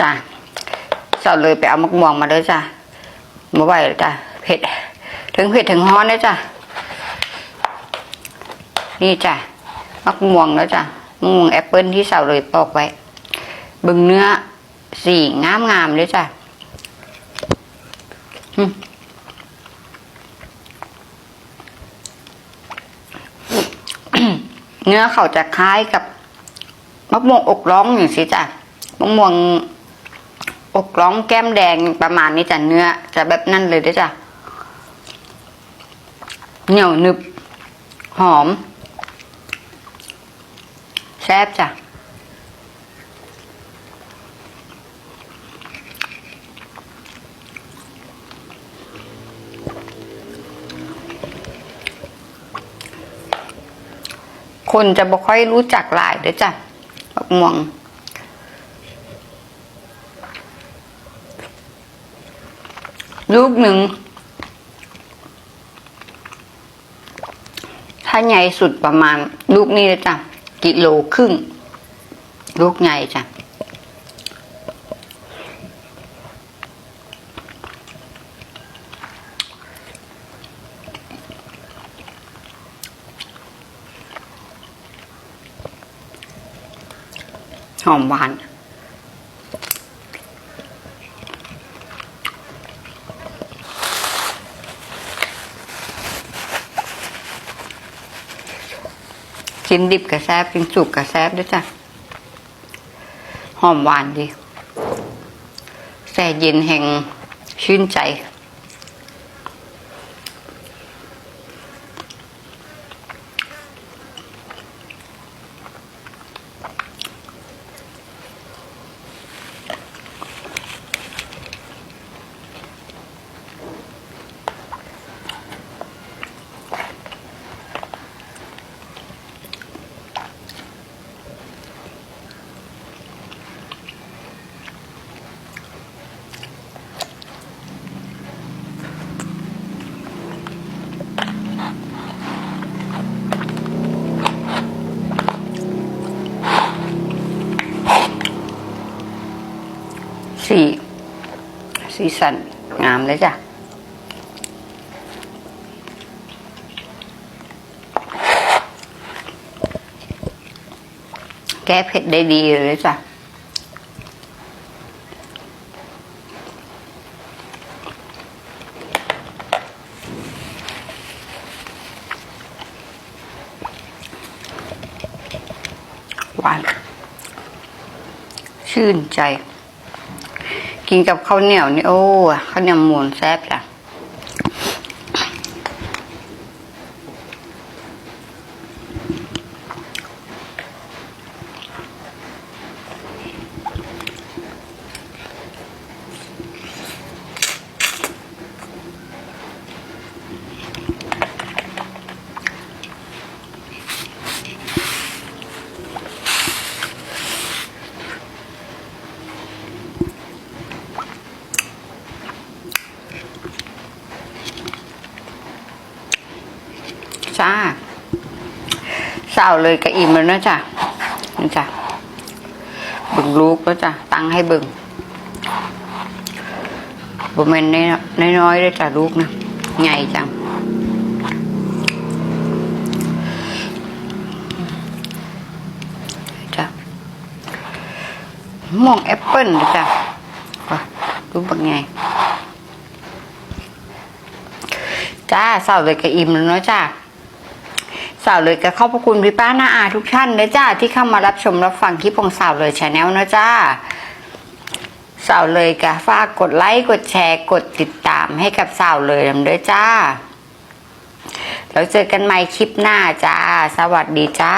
จ้ะเสาเลยไปเอามะม่วงมาเลยจ้ะมาไหวเลยจ้ะเผ็ด ถึงเผ็ดถึงฮ้อนเลยจ้ะนี่จ้ะมะม่วงแล้วจ้ะมะม่วงแอปเปิลที่เสาเลยปอกไว้ บึงเนื้อสีงามงามๆเลยจ้ะเนื้อเขาจะคล้ายกับมะม่วงอกร้องอย่างสิจ้ะมะม่วง อกร้องแก้มแดงประมาณนี้จ้ะเนื้อจะแบบนั่นเลยเด้จ้ะเหนียวหนึบ หอมแซ่บจ้ะคนจะบ่ค่อยรู้จักหลายเด้อจ้ะมะม่วง ลูกหนึ่ง ถ้าใหญ่สุดประมาณ ลูกนี้เลยจ้ะ กิโลครึ่ง ลูกใหญ่จ้ะหอมหวาน กินดิบกับแซบกินสุกกับแซบด้วยจ้ะหอมหวานดีแส่เย็นแห่งชื่นใจ สีสีสันงามเลยจ้ะแก้เผ็ดได้ดีเลยจ้ะหวานชื่นใจ กินกับข้าวเหนียวนี่โอ้ข้าวเหนียวมูนแซ่บจ้ะ จ้าสาวเลยกระอิ่มแล้วนะจ้ะนี่จ้ะบิ่งลูกแล้วจ้ะตั้งให้บิ่งบ่แม่นน้อยๆเลยจ้ะลูกนะใหญ่จังจ้ะมองแอปเปิ้ลจ้ะว่ะรูปเป็นไงจ้าสาวเลยกระอิ่มแล้วเนาะจ้า สาวเลยก็ขอบพระคุณพี่ป้าน้าอาทุกท่านนะจ้าที่เข้ามารับชมรับฟังคลิปของสาวเลยชาแนลนะจ้าสาวเลยก็ฝากกดไลค์กดแชร์กดติดตามให้กับสาวเลยด้วยจ้าแล้วเจอกันใหม่คลิปหน้าจ้า สวัสดีจ้า